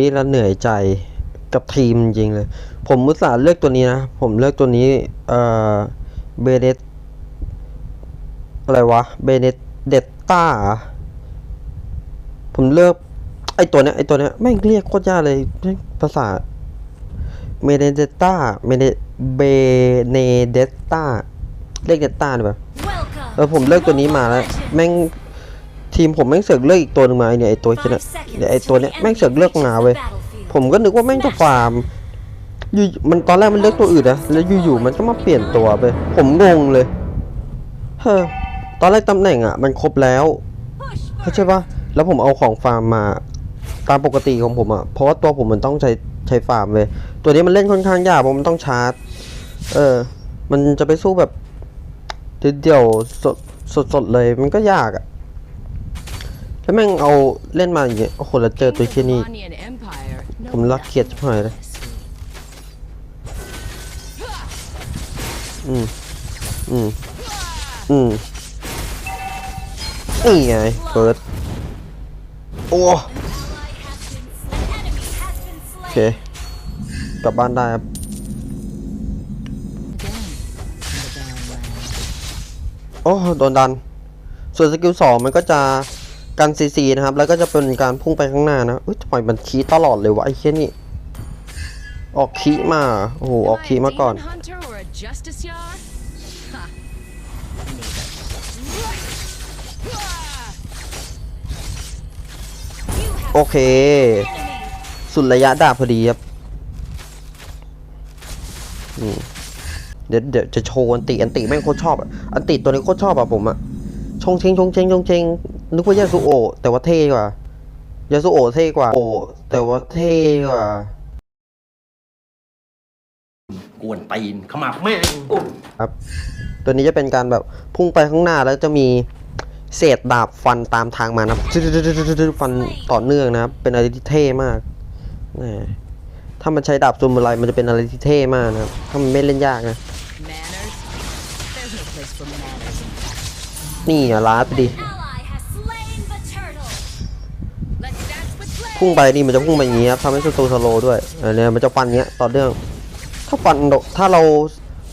นี่แล้วเหนื่อยใจกับทีมจริงๆเลย ผมมุตส่าห์เลือกตัวนี้นะ ผมเลือกตัวนี้ เอ่อ เบเนตอะไรวะ เบเนตเดตต้า ผมเลือก ไอตัวเนี้ย ไอตัวเนี้ยแม่งเรียกโคตรยากเลยแม่งภาษา เมเนเดต้า เมเนเบเนเดต้า เรียกเดต้าดีกว่าเออผมเลือกตัวนี้มาแล้ว แม่ง ทีมผมแม่งเสือกเลือกอีกตัวหนึงมาไอ้เนี่ยไอตัวเนี้ยเนี่ยไอตัวเนี้ยแม่งเสือกเลือกมาเว้ยผมก็นึกว่าแม่งจะฟาร์มอยู่มันตอนแรกมันเลือกตัวอื่นนะแล้วอยู่ๆมันก็มาเปลี่ยนตัวไป ผมงงเลยเฮ้อตอนแรกตำแหน่งอะ มันครบแล้วเข้าใจปะแล้วผมเอาของฟาร์มมาตามปกติของผมอะเพราะว่าตัวผมมันต้องใช้ใช้ฟาร์มเลย ตัวนี้มันเล่นค่อนข้างยากเพราะมันต้องชาร์จ เออ มันจะไปสู้แบบเดี่ยวๆสดสดสดเลยมันก็ยากอะ แล้วแม่งเอาเล่นมาอย่างเงี้ยโอ้โหแล้วเจอตัวเชี่ยนี่ผมรักเกียดชิบหายเลยอืมอืมอืมนี่ไงเฟิร์สโอ้โอเคกลับบ้านได้ครับโอ้โดนดัน ส่วนสกิลสองมันก็จะ กันซีซีนะครับ แล้วก็จะเป็นการพุ่งไปข้างหน้านะเอ้ยทำไมมันคีตลอดเลยวะไอ้เชี่นี่ออกคีมาโอ้โหออกคีมาก่อนโอเค สุดระยะดาบพอดีครับเดี๋ยวเดี๋ยวจะโชว์อันติอันติแม่งโคตรชอบอะอันติตัวนี้โคตรชอบอะผมอะชงเชงชงเชงชงเชง นึกว่ายาสุโอะแต่ว่าเท่กว่ายาสุโอะเท่กว่า โอแต่ว่าเท่กว่า กวนตีนขมับแม่งอุ๊ยครับ ตัวนี้จะเป็นการแบบพุ่งไปข้างหน้าแล้วจะมีเศษดาบฟันตามทางมานะครับฟันต่อเนื่องนะครับ เป็นอะไรที่เท่มากแหมถ้ามันใช้ดาบซูมอะไรมันจะเป็นอะไรที่เท่มากนะครับ ถ้ามันไม่เล่นยากนะ นี่อะล้าไปดิ พุ่งไปนี่มันจะพุ่งไปอย่างงี้ครับทำให้ศัตรูสโลด้วยอันเนี้ยมันจะฟันเงี้ยต่อเนื่อง ถ้าฟันโดถ้าเรา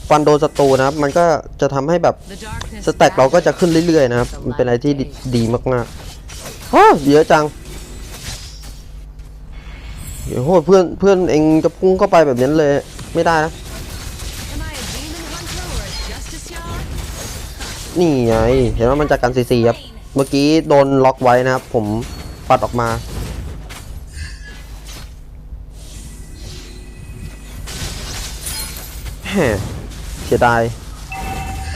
ฟันโดนศัตรูนะครับ มันก็จะทำให้แบบสแต็กเราก็จะขึ้นเรื่อยๆนะครับ มันเป็นอะไรที่ดีดีมากๆฮะเยอะจังเดี๋ยวโหเพื่อนเพื่อนเองจะพุ่งเข้าไปแบบนั้นเลยไม่ได้นะ นี่ไง เห็นว่ามันจากการซีซีครับ เมื่อกี้โดนล็อกไว้นะครับ ผมปัดออกมา เสียดาย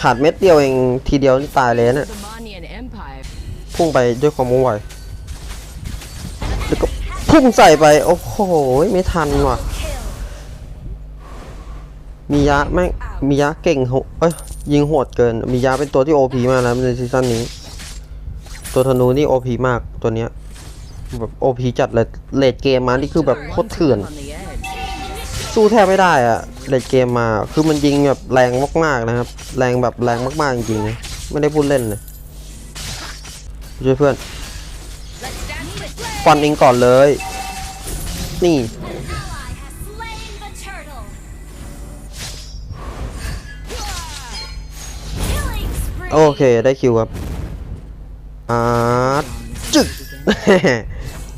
ขาดเม็ดเดียวเองทีเดียวนี่ตายเลยนะเนี่ยพุ่งไปด้วยความว่งไวแล้วก็พุ่งใส่ไป โอ้โห ไม่ทันว่ะ มียะแม่งมียะเก่งโหเอ้ยยิงโหดเกิน มียะเป็นตัวที่โอพีมากนะในซีซั่นนี้ ตัวธนูนี่โอพีมากตัวเนี้ยแบบโอพีจัดเลยเลดเกมมานี่คือแบบโคตรเถื่อน สู้แทบไม่ได้อะเลดเกมมา คือมันยิงแบบแรงมากๆนะครับ แรงแบบแรงมากๆจริงๆนะไม่ได้พูดเล่นเลยช่วยเพื่อนฟันเองก่อนเลย นี่โอเคได้คิวครับอาจึก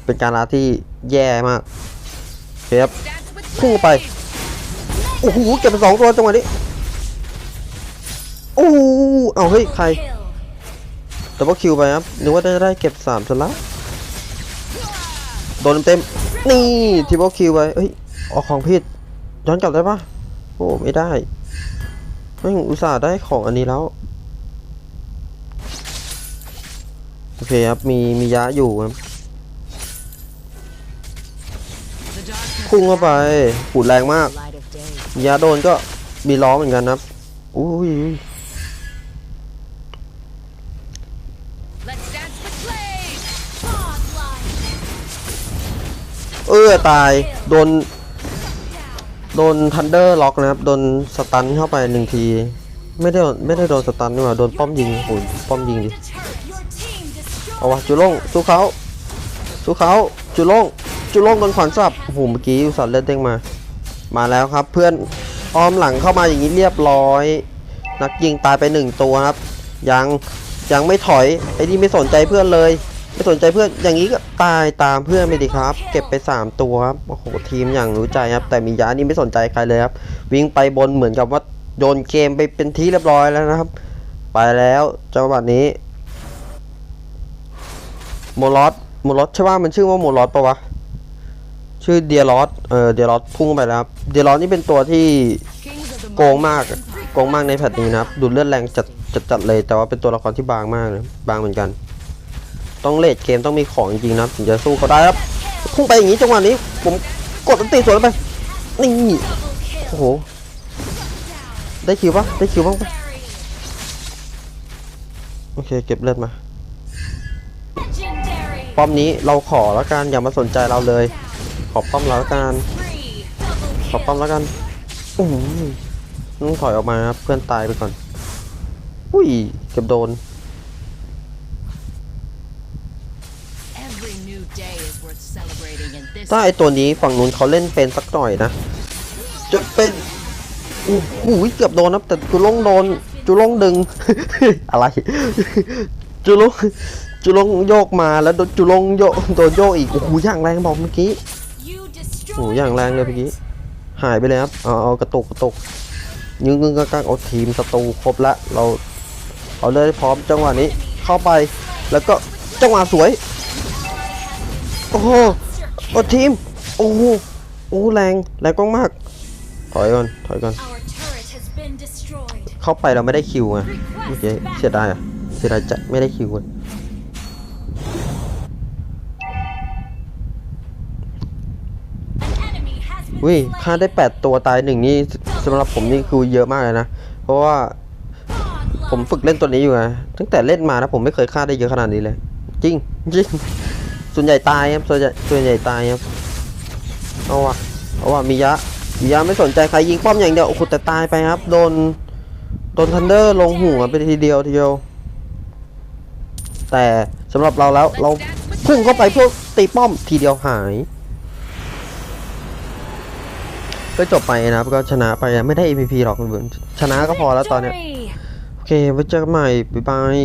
เป็นการลาที่แย่มากเคครับ พุ่งไป โอ้โห เก็บไปสองตัวจังหวะนี้ โอ้โหเอาเฮ้ย ใครแต่ว่าคิวไปครับนึกว่าจะได้เก็บสามซะแล้วโดนเต็มๆนี่ทีบอคิวไปเฮ้ย ออกของผิดย้อนกลับได้ปะโอ้ไม่ได้ไม่งอุตส่าห์ได้ของอันนี้แล้ว โอเคครับ มีมียะอยู่ครับ พุ่งเข้าไปหูดแรงมากยะโดนก็มีล้อเหมือนกันครับอุ้ยเออตายโดนโดนทันเดอร์ล็อกนะครับ โดนสตันเข้าไปหนึ่งที ไม่ได้ไม่ได้โดนสตันนี่หว่าโดนป้อมยิงโอ้ยป้อมยิงดิเอาวะจุลงสู้เขาสู้เขาจุลง จุลงโดนขวานสับโอ้โหเมื่อกี้อุส่าห์เลือดเด้งมา มาแล้วครับ เพื่อนอ้อมหลังเข้ามาอย่างนี้เรียบร้อย นักยิงตายไปหนึ่งตัวครับ ยังยังไม่ถอยไอ้นี่ไม่สนใจเพื่อนเลย ไม่สนใจเพื่อนอย่างนี้ก็ตายตามเพื่อนไปดิครับ เก็บไป 3 ตัวครับโอ้โหทีมอย่างรู้ใจครับ แต่มียานี่ไม่สนใจใครเลยครับ วิ่งไปบนเหมือนกับว่าโยนเกมไปเป็นที่เรียบร้อยแล้วนะครับ ไปแล้วจังหวะนี้โมลอสโมลอสใช่ว่ามันชื่อว่าโมลอสปะวะ ชื่อเดียรอสเออเดียรอสพุ่งไปแล้วครับ เดียรอสนี่เป็นตัวที่โกงมากโกงมากในแพทนี้นะครับ ดูดเลือดแรงจัดจัดจัดเลย แต่ว่าเป็นตัวละครที่บางมากเลยบางเหมือนกัน ต้องเลดเกมต้องมีของจริงๆนะครับถึงจะสู้เขาได้ครับ พุ่งไปอย่างนี้จังหวะนี้ ผมกดอันตีสวนไป นี่ โอ้โห ได้คิวปะได้คิวบ้างปะโอเค เก็บเลือดมา ป้อมนี้เราขอแล้วกันอย่ามาสนใจเราเลย ขอบป้อมแล้วกันขอบป้อมแล้วกันอู้หูต้องถอยออกมาครับเพื่อนตายไปก่อน อุ้ยเกือบโดน ถ้าไอตัวนี้ฝั่งนู้นเขาเล่นเป็นสักหน่อยนะ จะเป็นโอ้โหเกือบโดนนะแต่จุลงโดน จุลงดึง อะไร จุลงจุลงโยกมาแล้วจุลงโยกโดนโยกอีก โอ้โหอย่างแรงบอกเมื่อกี้ โอ้โหอย่างแรงเลยเมื่อกี้ หายไปเลยครับเอาเอากระตุกกระตุกยึงงึงกักๆเอาทีมศัตรูครบละเราเอาเลยพร้อมจังหวะนี้เข้าไปแล้วก็จังหวะสวย โอ้โหโอ้ทีม โอ้โหโอ้แรงแรงกล้องมากถอยก่อนถอยก่อนเข้าไปเราไม่ได้คิวไงเมื่อกี้เสียดายอะเสียดายจะไม่ได้คิวอะ An วิฆ่าได้ 8 ตัวตายหนึ่งนี่สำหรับผมนี่คือเยอะมากเลยนะ เพราะว่าผมฝึกเล่นตัวนี้อยู่ไงตั้งแต่เล่นมานะผมไม่เคยฆ่าได้เยอะขนาดนี้เลย จริงจริงส่วนใหญ่ตายครับส่วนใหญ่ส่วนใหญ่ตายครับเอาว่ะเอาว่ะมียะมียะไม่สนใจใครยิงป้อมอย่างเดียวโอ้โหแต่ตายไปครับ โดนโดนทันเดอร์ลงหัวไปทีเดียวทีเดียว แต่สำหรับเราแล้วเราพุ่งเข้าไปเพื่อตีป้อมทีเดียวหาย ก็จบไปนะครับก็ชนะไปอะไม่ได้ MVP หรอกคุณเบิร์นชนะก็พอแล้วตอนเนี้ย Victory. โอเคไว้เจอกันใหม่บ๊ายบาย